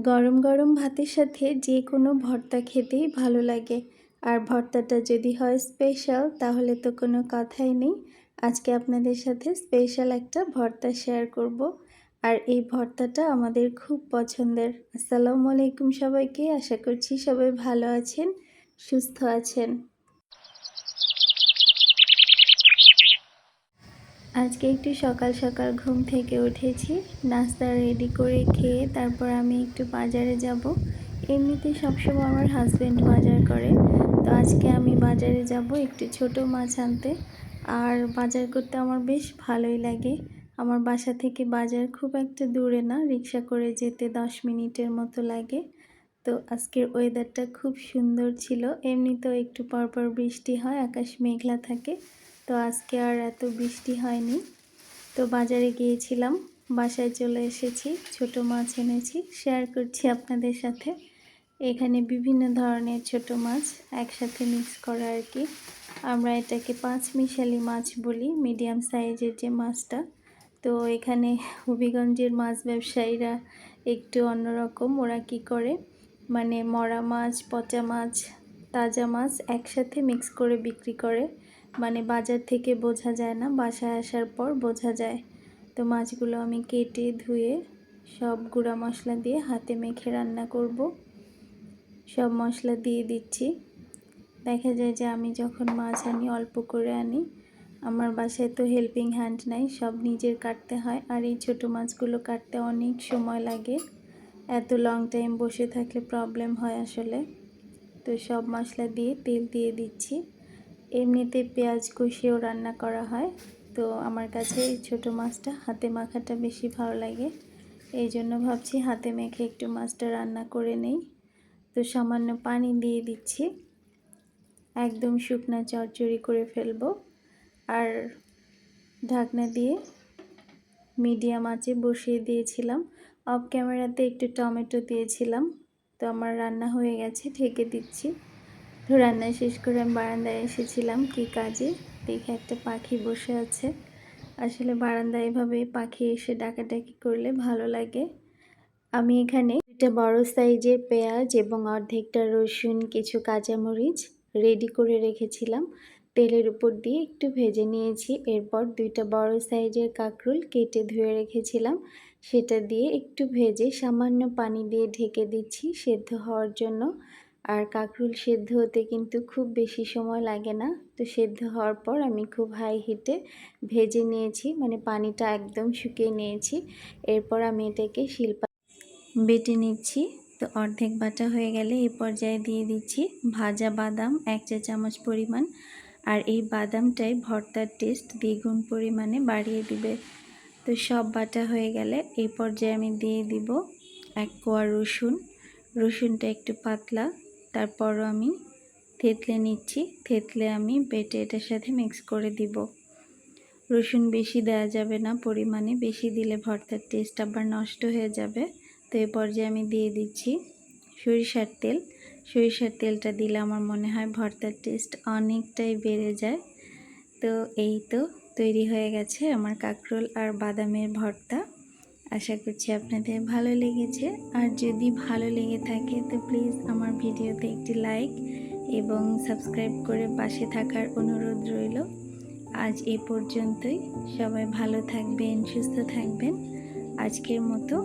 গরম গরম ভাতের সাথে যে কোনো ভর্তা খেতেই ভালো লাগে। আর ভর্তাটা যদি হয় স্পেশাল তাহলে তো কোনো কথাই নেই। আজকে আপনাদের সাথে স্পেশাল একটা ভর্তা শেয়ার করব। আর এই ভর্তাটা আমাদের খুব পছন্দের। আসসালামু আলাইকুম সবাইকে। আশা করছি সবাই ভালো আছেন, সুস্থ আছেন। আজকে একটু সকাল সকাল ঘুম থেকে উঠেছি, নাস্তা রেডি করে খেয়ে তারপর আমি একটু বাজারে যাব। এমনিতে সবসময় আমার হাজব্যান্ড বাজার করে, তো আজকে আমি বাজারে যাব একটু ছোট মাছ আনতে। আর বাজার করতে আমার বেশ ভালোই লাগে। আমার বাসা থেকে বাজার খুব একটা দূরে না, রিক্সা করে যেতে দশ মিনিটের মতো লাগে। তো আজকের ওয়েদারটা খুব সুন্দর ছিল। এমনিতেও একটু পরপর বৃষ্টি হয়, আকাশ মেঘলা থাকে। তো আজকে আর এত বৃষ্টি হয়নি। তো বাজারে গিয়েছিলাম, বাসায় চলে এসেছি, ছোট মাছ এনেছি শেয়ার করছি আপনাদের সাথে। এখানে বিভিন্ন ধরনের ছোট মাছ একসাথে মিক্স করা আর কি। আমরা এটাকে পাঁচ মিশালি মাছ বলি মিডিয়াম সাইজের যে মাছটা। তো এখানে হবিগঞ্জের মাছ ব্যবসায়ীরা একটু অন্যরকম, ওরা কি করে? মানে মরা মাছ, পচা মাছ, তাজা মাছ একসাথে মিক্স করে বিক্রি করে। মানে বাজার থেকে বোঝা যায় না, বাসায় আসার পর বোঝা যায়। তো মাছগুলো আমি কেটে ধুয়ে সব গুঁড়া মশলা দিয়ে হাতে মেখে রান্না করব। সব মশলা দিয়ে দিচ্ছি। দেখা যায় যে আমি যখন মাছ আনি, অল্প করে আনি, আমার বাসায় তো হেল্পিং হ্যান্ড নাই, সব নিজের কাটতে হয়। আর এই ছোটো মাছগুলো কাটতে অনেক সময় লাগে। এত লং টাইম বসে থাকলে প্রবলেম হয় আসলে। তো সব মশলা দিয়ে তেল দিয়ে দিচ্ছি। এমনিতে পেঁয়াজ কষিয়েও রান্না করা হয়। তো আমার কাছে এই ছোটো মাছটা হাতে মাখাটা বেশি ভালো লাগে। এই জন্য ভাবছি হাতে মেখে একটু মাছটা রান্না করে নেই। তো সামান্য পানি দিয়ে দিচ্ছি। একদম শুকনা চরচড়ি করে ফেলব। আর ঢাকনা দিয়ে মিডিয়াম আঁচে বসিয়ে দিয়েছিলাম। অফ ক্যামেরাতে একটু টমেটো দিয়েছিলাম। তো আমার রান্না হয়ে গেছে, ঢেকে দিচ্ছি। তো রান্না শেষ করে আমি বারান্দায় এসেছিলাম, কি কাজে? দেখে একটা পাখি বসে আছে। আসলে বারান্দায় এভাবে পাখি এসে ডাকাডাকি করলে ভালো লাগে। আমি এখানে একটা বড় সাইজের পেঁয়াজ এবং অর্ধেকটা রসুন, কিছু কাঁচামরিচ রেডি করে রেখেছিলাম। তেলের উপর দিয়ে একটু ভেজে নিয়েছি। এরপর দুইটা বড় সাইজের কাঁকরুল কেটে ধুয়ে রেখেছিলাম। সেটা দিয়ে একটু ভেজে সামান্য পানি দিয়ে ঢেকে দিচ্ছি সেদ্ধ হওয়ার জন্য। আর কাঁকরুল সেদ্ধ হতে কিন্তু খুব বেশি সময় লাগে না। তো সেদ্ধ হওয়ার পর আমি খুব হাই হিটে ভেজে নিয়েছি মানে পানিটা একদম শুকিয়ে নিয়েছি। এরপর আমি এটাকে শিল্পা বেটে নিচ্ছি। তো অর্ধেক বাটা হয়ে গেলে এই পর্যায়ে দিয়ে দিচ্ছি ভাজা বাদাম এক চা চামচ পরিমাণ। আর এই বাদামটাই ভর্তার টেস্ট দ্বিগুণ পরিমাণে বাড়িয়ে দিবে। তো সব বাটা হয়ে গেলে এই পর্যায়ে আমি দিয়ে দিব এক কোয়া রসুন। রসুনটা একটু পাতলা। তারপরও আমি থেতলে নিচ্ছি। থেতলে আমি বেটে এটার সাথে মিক্স করে দিব। রসুন বেশি দেওয়া যাবে না, পরিমাণে বেশি দিলে ভর্তার টেস্ট আবার নষ্ট হয়ে যাবে। তো এই পর্যায়ে আমি দিয়ে দিচ্ছি সরিষার তেল। সরিষার তেলটা দিলে আমার মনে হয় ভর্তার টেস্ট অনেকটাই বেড়ে যায়। তো এই তো তৈরি হয়ে গেছে আমার কাঁকরোল আর বাদামের ভর্তা। আশা করছি আপনাদের ভালো লেগেছে। আর যদি ভালো লেগে থাকে, তো প্লিজ আমার ভিডিওতে একটি লাইক এবং সাবস্ক্রাইব করে পাশে থাকার অনুরোধ রইল। আজ এ পর্যন্তই। সবাই ভালো থাকবেন, সুস্থ থাকবেন। আজকের মতো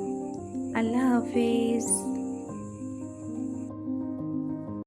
আল্লাহ হাফেজ।